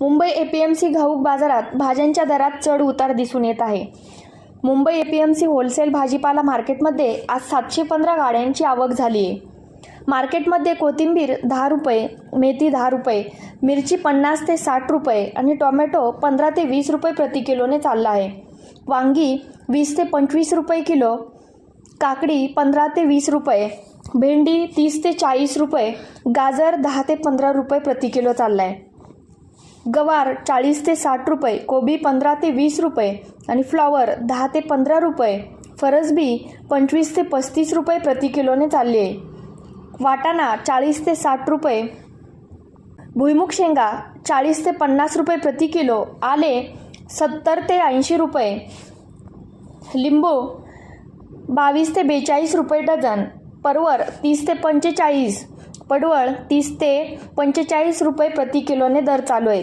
Mumbai APMC घाऊक बाजारात भाज्यांच्या दरात चढ उतार दिसून येत आहे. मुंबई एपीएमसी होलसेल भाजीपाला मार्केटमध्ये आज सातशे पंधरा गाड्यांची आवक झाली. आहे मार्केटमध्ये कोथिंबीर दहा रुपये मेथी दहा रुपये मिरची पन्नास ते साठ रुपये आणि टोमॅटो पंधरा ते वीस रुपये प्रति किलोने चालला आहे. वांगी वीस ते पंचवीस रुपये किलो काकडी पंधरा ते वीस रुपये भेंडी तीस ते चाळीस रुपये गाजर दहा ते पंधरा रुपये प्रति किलो चालला आहे गवार चाळीस ते साठ रुपये कोबी पंधरा ते वीस रुपये आणि फ्लॉवर दहा ते पंधरा रुपये. फरसबी पंचवीस ते पस्तीस रुपये प्रति किलोने चालली आहे. वाटाणा चाळीस ते साठ रुपये. भुईमुग शेंगा चाळीस ते पन्नास रुपये प्रति किलो. आले सत्तर ते ऐंशी रुपये. लिंबू बावीस ते बेचाळीस रुपये डझन. परवर तीस ते पंचेचाळीस. पडवळ तीस ते पंचेचाळीस रुपये प्रति किलोने दर चालू आहे.